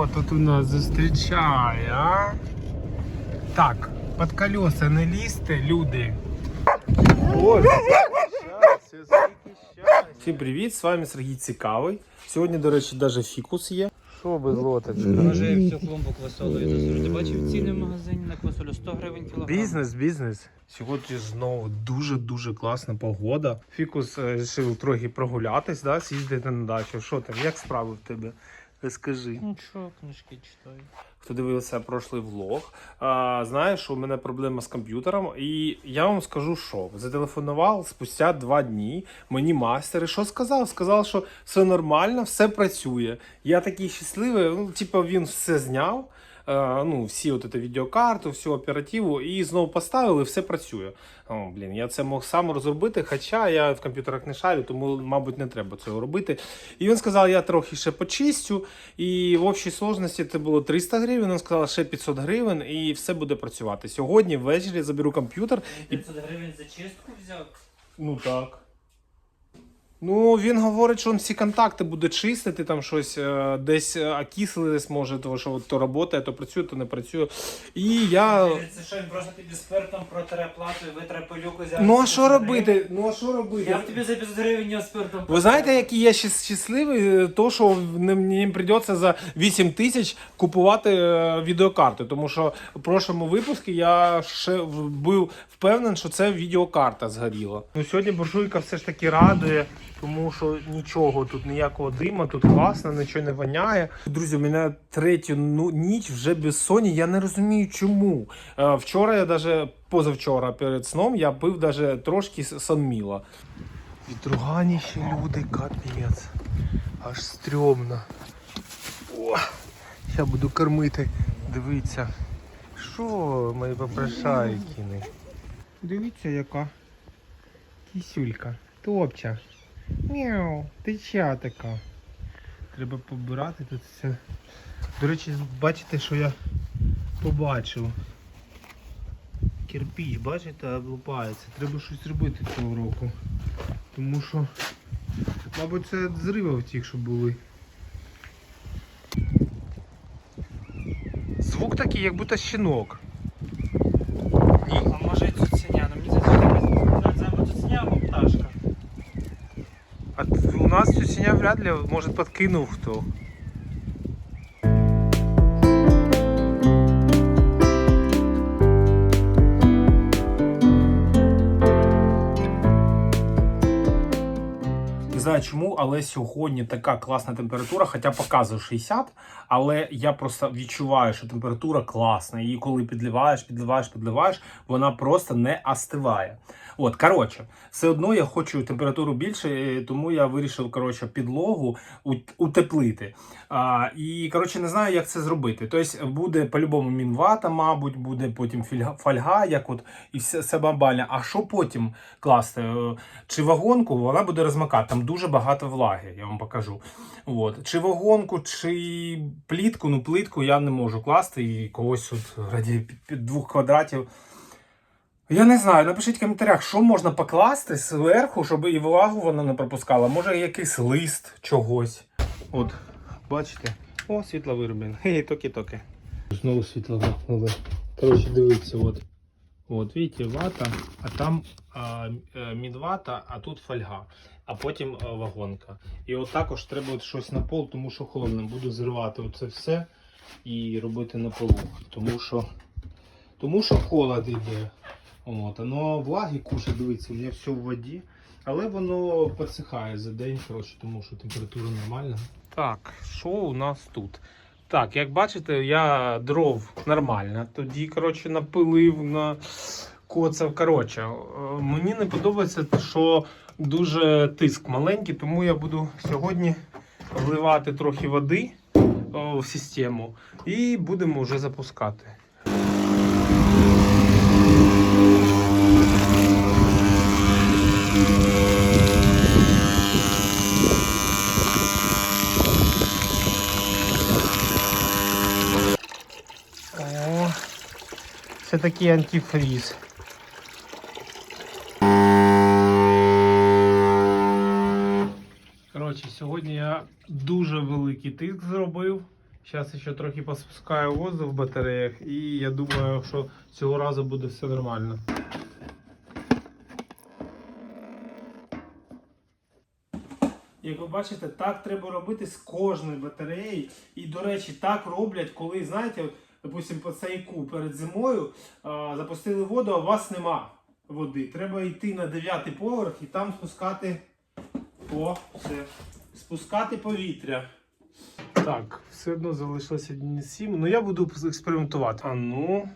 Хто тут у нас зустрічає, а? Так, під колеса не лізьте, люди. Ой, Всім привіт, з вами Сергій Цікавий. Сьогодні, до речі, навіть фікус є. Що без лоточка? Може, всю клумбу квасолою. Ти бачив ціни в магазині на квасолю 100 гривень кілограм. Бізнес, бізнес. Сьогодні знову дуже-дуже класна погода. Фікус е, вирішив трохи прогулятись, да, з'їздити на дачу. Що там, як справи в тебе? Скажи. Нічого, що, книжки читаю. Хто дивився прошлий влог, а, знає, що у мене проблема з комп'ютером. І я вам скажу, що зателефонував спустя два дні мені мастер. І що сказав? Сказав, що все нормально, все працює. Я такий щасливий. Ну, типу, він все зняв. Е, Ну, всі от це відеокарту, всю оперативу, і знову поставили, все працює. О, блін, я це мог сам розробити, хоча я в комп'ютерах не шарю, тому, мабуть, не треба цього робити. І він сказав, я трохи ще почистю, і в общій сложності це було 300 гривень, він сказав, ще 500 гривень, і все буде працювати. Сьогодні ввечері заберу комп'ютер. І... 500 гривень за чистку взяв. Ну так. Ну, він говорить, що він всі контакти буде чистити, там щось е, десь е, окислились, може, того, що от то працює, то працює, то не працює. І я. Це що, він просто тобі спиртом протере плату і витре пилюку взяв. Ну а що робити? Ну а що робити? Я б тобі за 500 гривень його спиртом Ви знаєте, який я щас- щасливий, Е, то що не- мені прийдеться за 8 тисяч купувати е, відеокарти, тому що в прошлому випуску я ще в- був впевнений, що це відеокарта згоріла. Ну сьогодні буржуйка все ж таки радує, тому що нічого тут ніякого дима, тут класно, нічого не воняє. Друзі, у мене третю ну, ніч вже без соні. Я не розумію, чому. Е, Вчора я навіть позавчора перед сном я пив даже трошки сонміла. Відругані ще люди, капець. Аж стрьомно. О, я буду кормити. Дивіться. Що мої попрошайкіни? Дивіться, яка кісюлька. Топча. Мяу, ти ча така. Треба побирати тут все. До речі, бачите, що я побачив. Кирпіч, бачите, облупається. Треба щось робити цього року. Тому що, мабуть, це від зривів тих, що були. Звук такий, як будто щенок. Ні? А може і цуценя, ну мені здається, це або цуценя, або пташка. А т- у нас цуценя вряд ли, може, подкинув хто. Не знаю чому, але сьогодні така класна температура, хоча показує 60, але я просто відчуваю, що температура класна. І коли підливаєш, підливаєш, підливаєш, вона просто не остиває. От, коротше, все одно я хочу температуру більше, е, тому я вирішив коротше, підлогу утеплити. А, і коротше, не знаю, як це зробити. Тобто буде по-любому мінвата, мабуть, буде потім фольга, як от і все, все бамбальне. А що потім класти? Е, Чи вагонку вона буде розмакати? Там дуже багато влаги, я вам покажу. От. Чи вагонку, чи плітку, ну плитку я не можу класти і когось от раді під, двох квадратів. Я не знаю, напишіть в коментарях, що можна покласти зверху, щоб і влагу вона не пропускала. Може якийсь лист чогось. От, бачите? О, світло вироблено. Хе, токи-токи. Знову світло. Коротше, дивіться, от. От, видите, вата, а там а, е, мідвата, а тут фольга, а потім а, вагонка. І от також треба щось на пол, тому що холодно. Буду зривати оце все і робити на полу. Тому що, тому що холод йде. От, воно влаги кушає, дивіться, у мене все в воді. Але воно підсихає за день, коротше, тому що температура нормальна. Так, що у нас тут? Так, як бачите, я дров нормально. Тоді, коротше, напилив на коцав. Коротше, е, мені не подобається, що дуже тиск маленький, тому я буду сьогодні вливати трохи води в систему і будемо вже запускати. О, це такий антифріз. Коротше, сьогодні я дуже великий тиск зробив. Зараз ще трохи поспускаю воздух в батареях, і я думаю, що цього разу буде все нормально. Як ви бачите, так треба робити з кожною батареєю. І, до речі, так роблять, коли, знаєте, допустим, цейку перед зимою а, запустили воду, а у вас нема води. Треба йти на дев'ятий поверх і там спускати о, все. Спускати повітря. Так, все одно залишилося 1,7. Ну я буду експериментувати. А ну.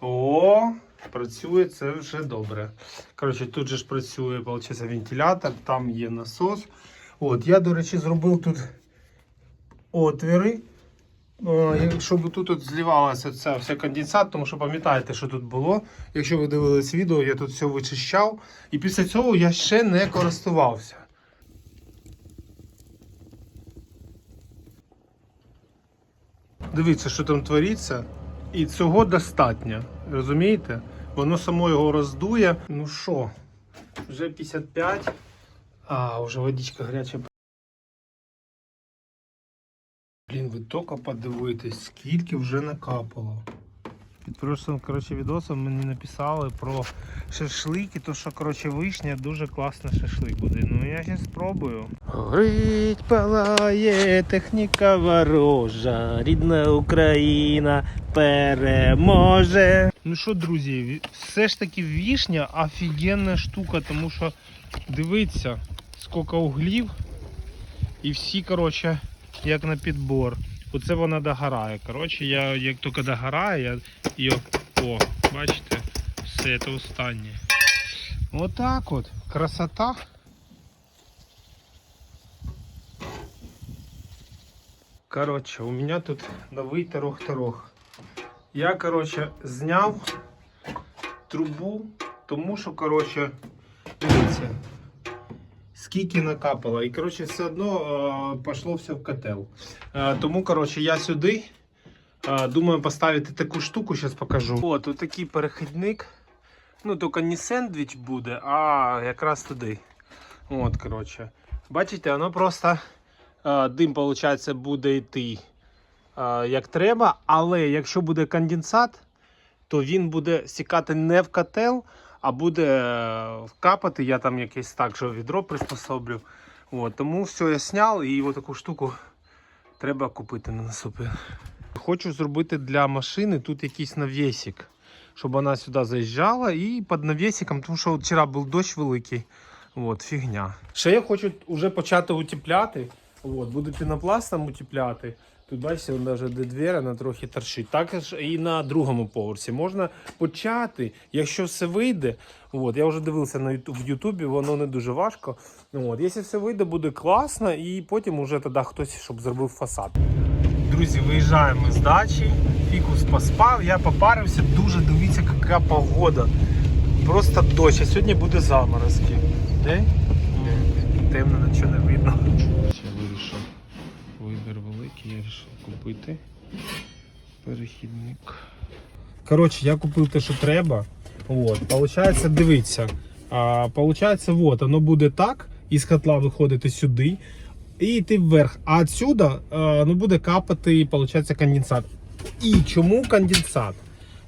О, працює це вже добре. Коротше, тут же ж працює, виходить, вентилятор, там є насос. От, я, до речі, зробив тут отвіри. Е, Щоб тут от зливалася ця вся конденсат, тому що пам'ятаєте, що тут було. Якщо ви дивились відео, я тут все вичищав. І після цього я ще не користувався. Дивіться, що там твориться. І цього достатньо. Розумієте? Воно само його роздує. Ну що, вже 55. А, вже водичка гаряча. Блін, ви тільки подивитесь, скільки вже накапало. Під прошлим коротше, відосом мені написали про шашлики, то що коротше, вишня дуже класний шашлик буде. Ну я ще спробую. Горить палає техніка ворожа, рідна Україна переможе. Ну що, друзі, все ж таки вішня офігенна штука, тому що дивіться, скільки углів і всі, коротше, як на підбор. Оце вона догорає. Коротше, я як тільки догорає, я її. О, бачите, все це останнє. Отак от. Красота. Коротше, у мене тут новий тарох-тарох. Я, коротше, зняв трубу, тому що, коротше, дивіться, скільки накапало. І, коротше, все одно е, пішло все в котел. Е, тому, коротше, я сюди е, думаю поставити таку штуку, зараз покажу. От, тут такий перехідник. Ну, тільки не сендвіч буде, а якраз туди. От, коротше. Бачите, воно просто дим, виходить, буде йти як треба, але якщо буде конденсат, то він буде стікати не в котел, а буде е, капати. Я там якесь так же відро приспособлю. От, тому все я зняв і таку штуку треба купити на наступи. Хочу зробити для машини тут якийсь навісик, щоб вона сюди заїжджала і під навісиком, тому що вчора був дощ великий. От, фігня. Ще я хочу вже почати утепляти. От, буду пінопластом утепляти. Тут бачите, вже де двері, вона трохи торчить. Також і на другому поверсі можна почати, якщо все вийде. От, я вже дивився на Ютуб, в Ютубі, воно не дуже важко. От, якщо все вийде, буде класно, і потім уже тоді хтось щоб зробив фасад. Друзі, виїжджаємо з дачі. Фікус поспав, я попарився. Дуже дивіться, яка погода. Просто дощ, а сьогодні буде заморозки. Де? Темно, нічого не видно. Я вирішив вибір великий, я вирішив купити перехідник. Коротше, я купив те, що треба. От, получається, дивіться. А, получається, от, воно буде так, із котла виходити сюди і йти вверх. А отсюда а, ну, буде капати, виходить, конденсат. І чому конденсат?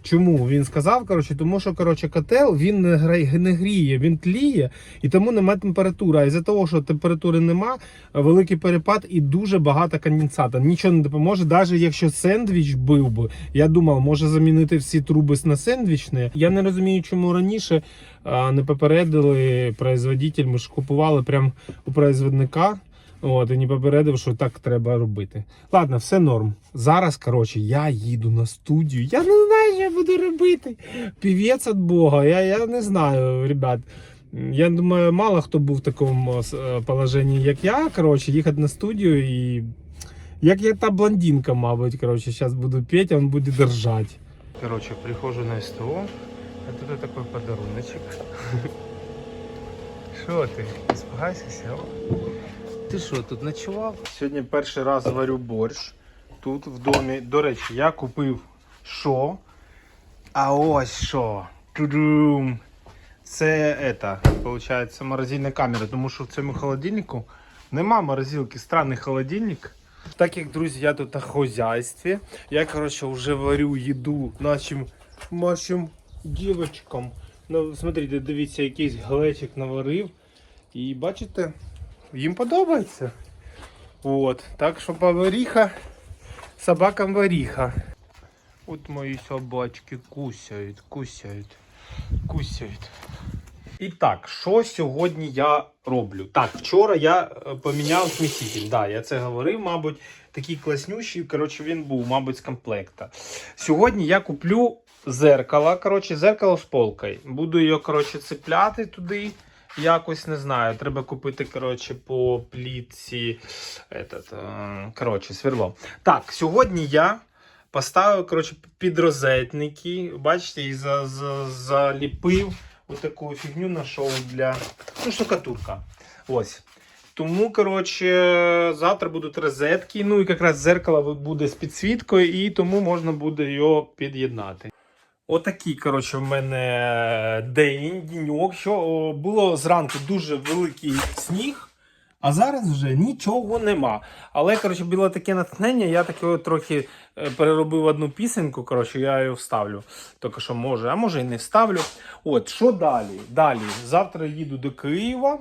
Чому він сказав? Коротше, тому що коротше, котел він не грає, не гріє, він тліє, і тому немає температури. А із-за того, що температури нема, великий перепад і дуже багато конденсата. Нічого не допоможе, навіть якщо сендвіч був би. Я думав, може замінити всі труби на сендвічні. Я не розумію, чому раніше не попередили производитель. Ми ж купували прямо у производника. От, і не попередив, що так треба робити. Ладно, все норм. Зараз, коротше, я їду на студію. Я не знаю, що я буду робити. Півець від Бога. Я, я не знаю, ребят. Я думаю, мало хто був в такому е, положенні, як я. Коротше, їхати на студію і. Як я та блондинка, мабуть, коротше, зараз буду петь, а він буде держати. Коротше, приходжу на СТО, а тут такий подаруночок. Що ти? Спагайся, сел? Ти що, тут ночував? Сьогодні перший раз варю борщ. Тут в домі. До речі, я купив що? А ось що. Тудум. Це ета, виходить, морозильна камера, тому що в цьому холодильнику нема морозилки, странний холодильник. Так як, друзі, я тут на хозяйстві, я, коротше, вже варю їду нашим, нашим дівчаткам. Ну, смотрите, дивіться, якийсь глечик наварив. І бачите, їм подобається. От, так що поваріха, собакам варіха. От мої собачки кусяють, кусяють, кусяють. І так, що сьогодні я роблю? Так, вчора я е, поміняв сміситель. Да, я це говорив, мабуть, такий класнющий. Коротше, він був, мабуть, з комплекта. Сьогодні я куплю зеркало. Коротше, зеркало з полкою. Буду його, коротше, цепляти туди. Якось не знаю. Треба купити, коротше, по плітці. Этот, е, коротше, сверло. Так, сьогодні я поставив, коротше, підрозетники. Бачите, і за, за, заліпив отаку фігню знайшов для ну, штукатурка. Ось. Тому, коротше, завтра будуть розетки. Ну і якраз зеркало буде з підсвіткою, і тому можна буде його під'єднати. Отакий, коротше, в мене день, деньок, що було зранку дуже великий сніг. А зараз вже нічого нема. Але коротше, було таке натхнення, я таке трохи е, переробив одну пісеньку. Коротше, я її вставлю. Тільки що може, а може і не вставлю. От, що далі? Далі. Завтра їду до Києва.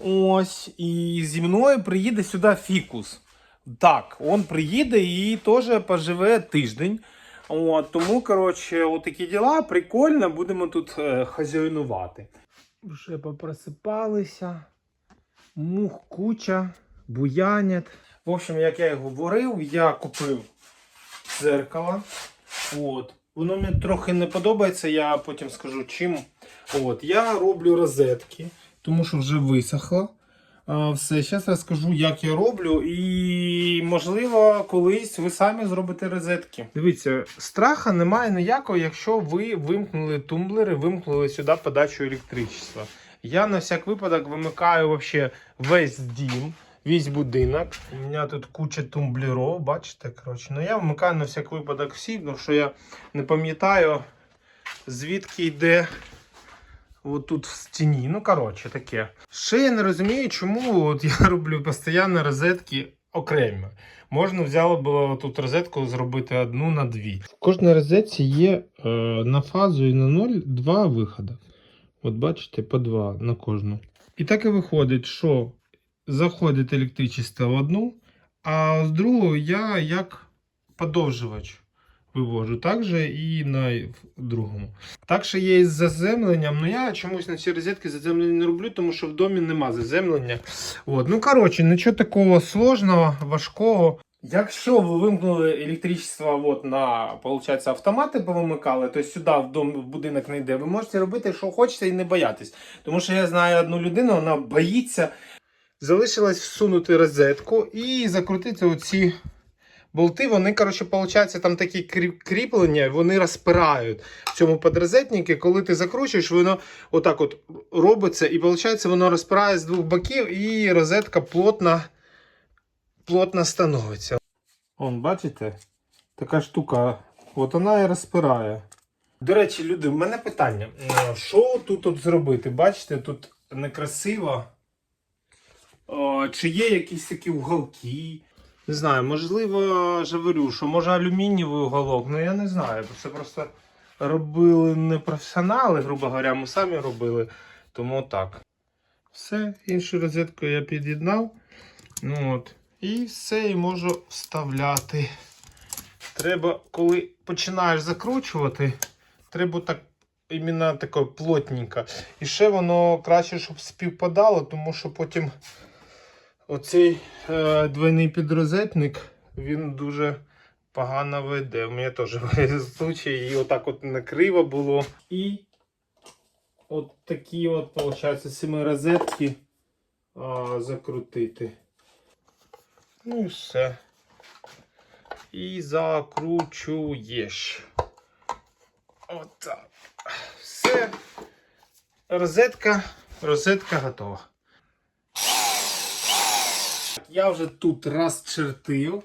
Ось, і зі мною приїде сюди фікус. Так, він приїде і теж поживе тиждень. От, тому, коротше, отакі діла. Прикольно, будемо тут е, хазяйнувати. Вже попросипалися. Мух куча, буянять. В общем, як я і говорив, я купив зеркало. От. Воно мені трохи не подобається, я потім скажу чим. От. Я роблю розетки, тому що вже висохло. Все, зараз розкажу, як я роблю, і можливо, колись ви самі зробите розетки. Дивіться, страха немає ніякого, якщо ви вимкнули тумблери, вимкнули сюди подачу електричества. Я на всяк випадок вимикаю вообще весь дім, весь будинок. У мене тут куча тумблерів, бачите, коротше. Ну я вмикаю на всяк випадок всі, тому що я не пам'ятаю, звідки йде отут в стіні. Ну, коротше, таке. Ще я не розумію, чому от я роблю постійно розетки окремі. Можна взяло було тут розетку зробити одну на дві. В кожній розетці є е, на фазу і на ноль два виходи. От бачите, по два на кожну. І так і виходить, що заходить електричество в одну, а з другого я як подовжувач вивожу. Так і на другому. Так що є із заземленням. Ну я чомусь на ці розетки заземлення не роблю, тому що в домі нема заземлення. От. Ну, коротше, нічого такого сложного, важкого. Якщо ви вимкнули електричество от на получается, автомати повимикали, то сюди в дом в будинок не йде, ви можете робити, що хочете, і не боятись. Тому що я знаю одну людину, вона боїться. Залишилось всунути розетку і закрутити оці болти. Вони, коротше, получаються там такі кріп- кріплення, вони розпирають в цьому подрозетнику. Коли ти закручуєш, воно отак от робиться, і виходить, воно розпирає з двох боків, і розетка плотно, плотно становиться. Вон, бачите? Така штука, от вона і розпирає. До речі, люди, в мене питання. Е, Що тут от зробити? Бачите, тут некрасиво. О, чи є якісь такі уголки? Не знаю, можливо, говорю, що може алюмінієвий уголок, ну я не знаю. Це просто робили не професіонали, грубо говоря, ми самі робили. Тому так. Все, іншу розетку я під'єднав. Ну от. І все, і можу вставляти. Треба, коли починаєш закручувати, треба так іменно таке плотненько. І ще воно краще, щоб співпадало, тому що потім оцей е, двойний підрозетник, він дуже погано веде. У мене теж були случаї, і отак от накриво було. І от такі от, виходить, семи розетки а, закрутити. Ну і все. І закручуєш. Отак. Все. Розетка, розетка готова. Я вже тут розчертив,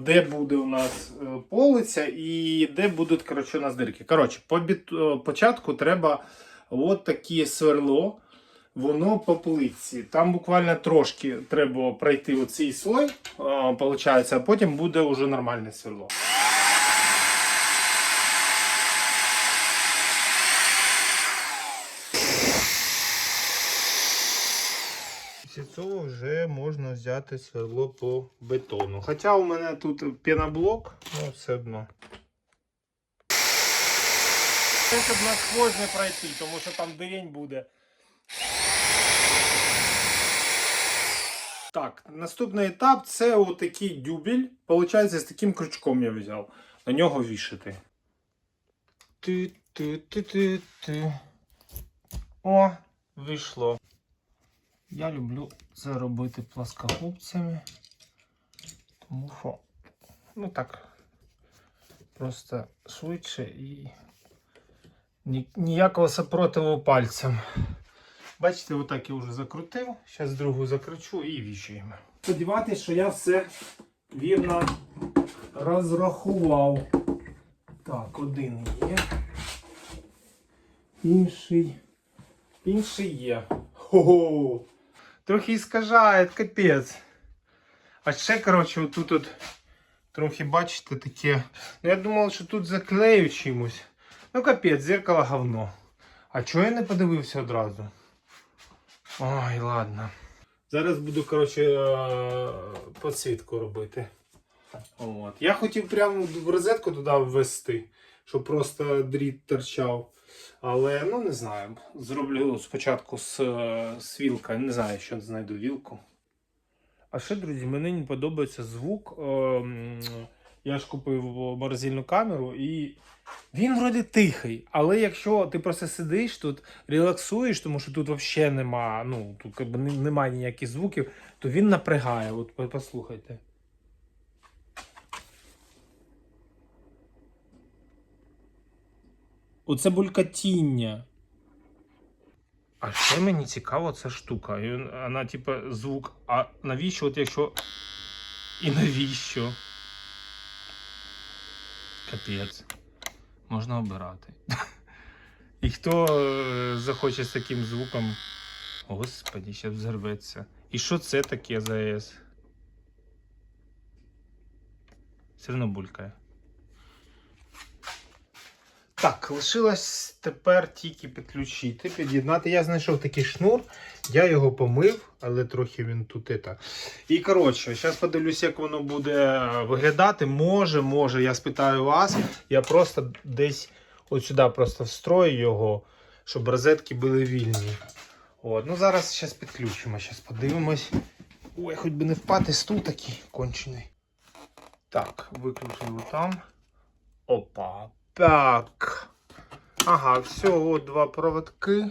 де буде у нас е, полиця і де будуть коротше, у нас дирки. Коротше, по е, початку треба от таке сверло воно по плитці. Там буквально трошки треба пройти оцей слой, а потім буде вже нормальне сверло. Після цього вже можна взяти сверло по бетону. Хоча у мене тут пеноблок, ну все одно. Це щоб насквозь не пройти, тому що там дирень буде. Так, наступний етап це отакий дюбель. Получається, з таким крючком я взяв. На нього вішати. Ти-ти-ти-ти-ти. О, вийшло. Я люблю це робити пласкогубцями. Тому що, ну так, просто швидше і ніякого супротиву пальцем. Бачите, отак я вже закрутив. Зараз другу закручу і вішаємо. Сподіватися, що я все вірно розрахував. Так, один є. Інший. Інший є. Хо-хо. Трохи іскажає, капець. А ще, коротше, отут от трохи, бачите, таке. Ну, я думав, що тут заклею чимось. Ну, капець, зеркало говно. А чого я не подивився одразу? Ой, ладно. Зараз буду, коротше, е, підсвітку робити. От. Я хотів прямо в розетку туди ввести, щоб просто дріт торчав. Але ну не знаю. Зроблю спочатку з, е, з вілка. Не знаю, що знайду вілку. А ще, друзі, мені не подобається звук. Е, Я ж купив морозильну камеру і він вроді тихий. Але якщо ти просто сидиш тут, релаксуєш, тому що тут взагалі нема, ну, тут немає ніяких звуків, то він напрягає. От послухайте. Оце булькатіння. А ще мені цікава ця штука. І Вона, типа, звук. А навіщо, от якщо. І навіщо? Капець. Можна обирати. І хто е, захоче з таким звуком. Господі, ще взорветься. І що це таке за АЕС? Все одно булькає. Так, лишилось тепер тільки підключити, під'єднати. Я знайшов такий шнур, я його помив, але трохи він тут ета. І коротше, зараз подивлюсь, як воно буде виглядати. Може, може, я спитаю вас. Я просто десь от сюди просто встрою його, щоб розетки були вільні. От, ну зараз зараз підключимо, зараз подивимось. Ой, хоч би не впати, стул такий кончений. Так, виключили там. Опа. Так. Ага, всього два проводки.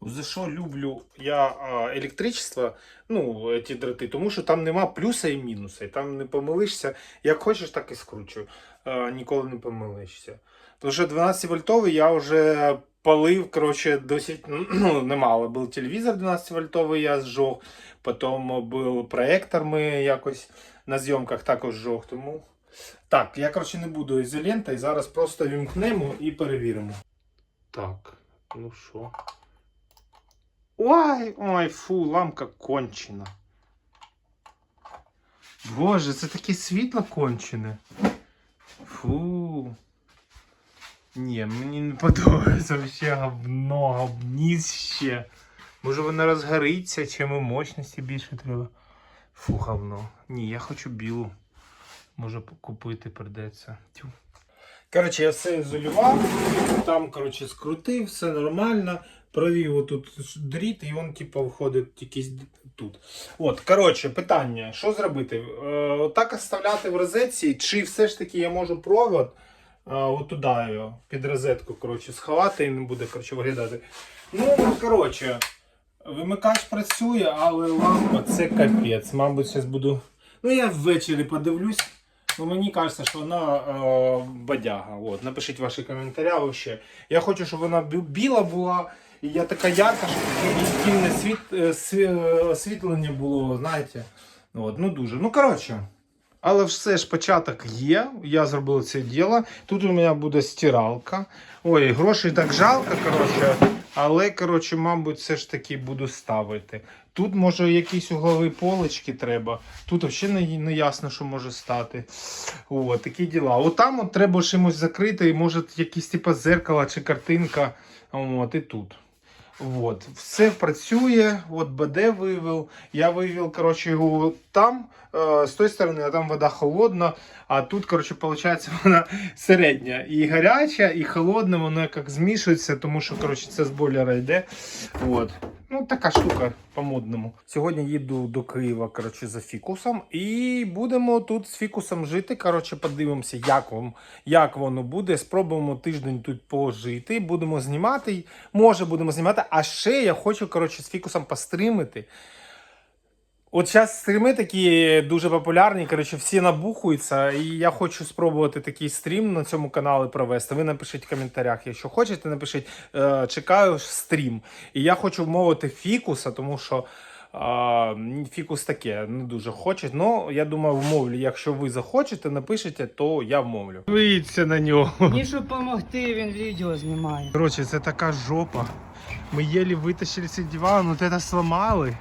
За що люблю я електричество, ну, ці дроти, тому що там нема плюса і мінуса. І там не помилишся. Як хочеш, так і скручу. А, ніколи не помилишся. Тому що 12 вольтовий я вже палив, коротше, досить, ну, немало. Був телевізор 12 вольтовий, я зжег. Потім був проектор, ми якось на зйомках також зжег. Тому так, я коротше не буду ізолента і зараз просто вімкнемо і перевіримо. Так, ну що. Ой, ой, фу, ламка кончена. Боже, це таке світло кончене. Фу. Ні, мені не подобається взагалі говно, говніще. Може воно розгориться, чи йому мощності більше треба. Фу, говно. Ні, я хочу білу. Може купити придеться. Тю. Коротше, я все ізолював, там, коротше, скрутив, все нормально. Провів отут дріт, і він, типу, входить якийсь тут. От, коротше, питання: що зробити? Е, отак оставляти в розетці, чи все ж таки я можу провод е, отуди його, під розетку, коротше, сховати і не буде коротше, виглядати. Ну, коротше, вимикач працює, але лампа це капець. Мабуть, зараз буду. Ну, я ввечері подивлюсь. Ну, мені кажеться, що вона е, бадяга. От, напишіть ваші коментарі вообще. Я хочу, щоб вона біла була. І я така ярка, щоб таке світ, е, е, освітлення було, знаєте. От, ну дуже. Ну, коротше. Але все ж початок є. Я зробив це діло. Тут у мене буде стиралка. Ой, грошей так жалко, коротше. Але, коротше, мабуть, все ж таки буду ставити. Тут, може, якісь углові полочки треба. Тут взагалі не, ясно, що може стати. О, такі діла. От там от треба чимось закрити, і може якісь типу зеркало чи картинка. От, і тут. От. Все працює, от БД вивів. Я вивів, коротше, його там, е, з тої сторони, а там вода холодна, а тут, коротше, виходить, вона середня. І гаряча, і холодна, вона як змішується, тому що, коротше, це з бойлера йде. От. Ну, така штука по-модному. Сьогодні їду до Києва, коротше, за фікусом. І будемо тут з фікусом жити. Коротше, подивимося, як, вам, як воно буде. Спробуємо тиждень тут пожити. Будемо знімати. Може, будемо знімати. А ще я хочу, коротше, з фікусом постримити. От зараз стріми такі дуже популярні, коротше, всі набухуються, і я хочу спробувати такий стрім на цьому каналі провести. Ви напишіть в коментарях, якщо хочете, напишіть. Е, чекаю стрім. І я хочу вмовити фікуса, тому що е, фікус таке не дуже хоче. Ну, я думаю, вмовлю. Якщо ви захочете, напишіть, то я вмовлю. Дивіться на нього. Мені щоб допомогти, він відео знімає. Короче, це така жопа. Ми єлі витащили цей диван, от це сломали.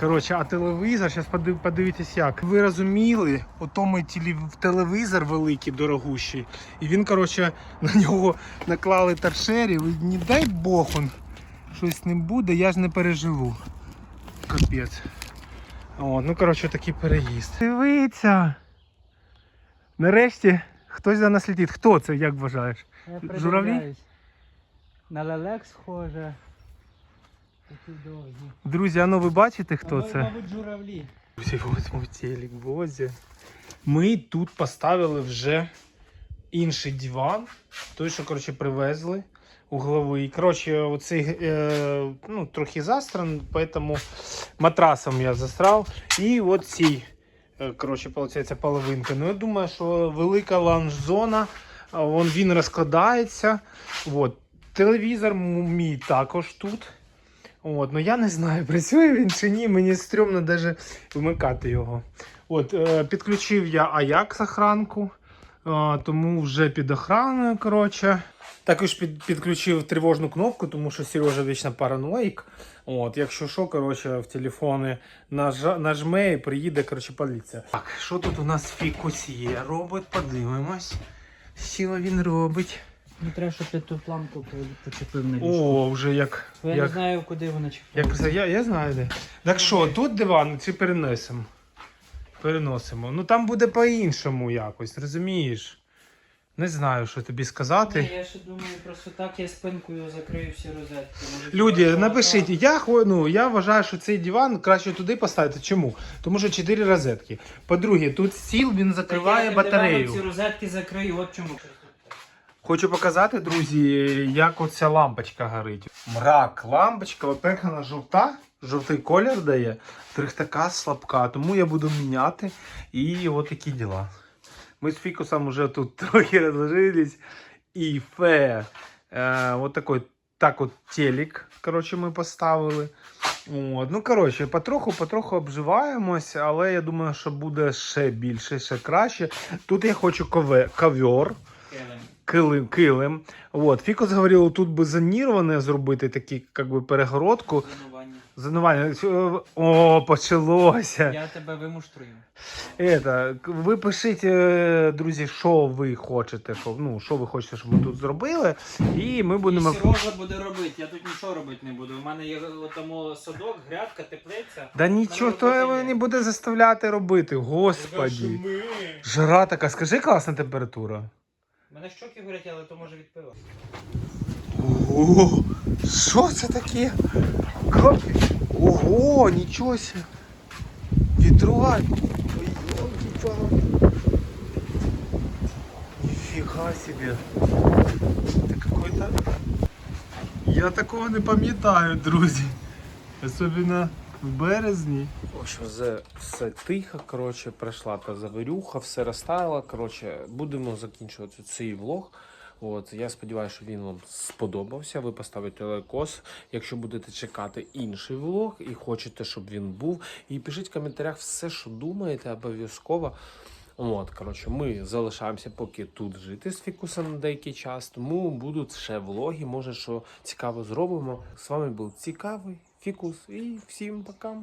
Коротше, а телевізор, зараз подив, подивитесь як. Ви розуміли, ото ми телев... телевізор великий, дорогущий. І він, коротше, на нього наклали торшерів. І не дай Бог он щось не буде, я ж не переживу. Капець. О, ну коротше, такий переїзд. Дивіться. Нарешті хтось за нас летить. Хто це, як вважаєш? Я Журавлі? На лелек схоже. Друзі, а ну ви бачите, хто це? Мабуть, журавлі. Друзі, ось мій телек, бозі. Ми тут поставили вже інший диван. Той, що коротше, привезли угловий. Коротше, оцей е, ну, трохи застран, поэтому матрасом я застрав. І от цей, е, коротше, виходить, половинка. Ну, я думаю, що велика ланж-зона, він розкладається. От. Телевізор мій також тут. От, ну я не знаю, працює він чи ні, мені стрьомно навіть вмикати його. От, е, підключив я Ajax охранку, е, тому вже під охраною. коротше. Також під, підключив тривожну кнопку, тому що Сережа вічно параноїк. От, якщо що, коротше, в телефони нажа, нажме і приїде коротше, поліція. Так, що тут у нас фікус є? Робот, подивимось. Що він робить? Ну треба, щоб ти ту планку почепив на ліжко. О, вже як. Бо Я як... не знаю, куди вона Як чіпляється. я, я знаю де. Так що, тут диван чи перенесемо? Переносимо. Ну там буде по-іншому якось, розумієш? Не знаю, що тобі сказати. Ні, я ще думаю, просто так я спинкою закрию всі розетки. Може, Люди, напишіть, я, хо- ну, я вважаю, що цей диван краще туди поставити. Чому? Тому що 4 розетки. По-друге, тут стіл він закриває я тим диваном батарею. Ці розетки закрию, от чому. Хочу показати, друзі, як оця лампочка горить. Мрак, лампочка, вона жовта, жовтий колір дає, трих така слабка, тому я буду міняти. І от такі діла. Ми з Фікусом вже тут трохи розложились. І фе. Е, от такой, так от телек, коротше, ми поставили. От, ну, коротше, потроху, потроху обживаємось, але я думаю, що буде ще більше, ще краще. Тут я хочу кове, ковер Килим. килим. От. Фікус говорив, тут би зонірване зробити, такі, як би, перегородку. Зонування. Зонування. О, почалося. Я тебе вимуштрую. Это, ви пишіть, е, друзі, що ви хочете, що, ну, що ви хочете, щоб ми тут зробили. І ми будемо. І Сережа буде робити, я тут нічого робити не буду. У мене є тому садок, грядка, теплиця. Да нічого Мене то не буде заставляти робити, господі. Жара така, скажи класна температура. Мене щоки горять, але то може від пива. Ого, що це таке? Капі. Ого, нічого себе. Вітрувай. Ой, ёлки-палки. Нифига себе. Это какой-то... Я такого не пам'ятаю, друзі. Особливо в березні. В общем, все, тихо, коротше, пройшла та заварюха, все розтаяло. Коротше, будемо закінчувати цей влог. От, я сподіваюся, що він вам сподобався. Ви поставите лайкос. Якщо будете чекати інший влог і хочете, щоб він був. І пишіть в коментарях все, що думаєте, обов'язково. От, коротше, ми залишаємося поки тут жити з фікусом на деякий час, тому будуть ще влоги, може, що цікаво зробимо. З вами був цікавий фікус і всім пока.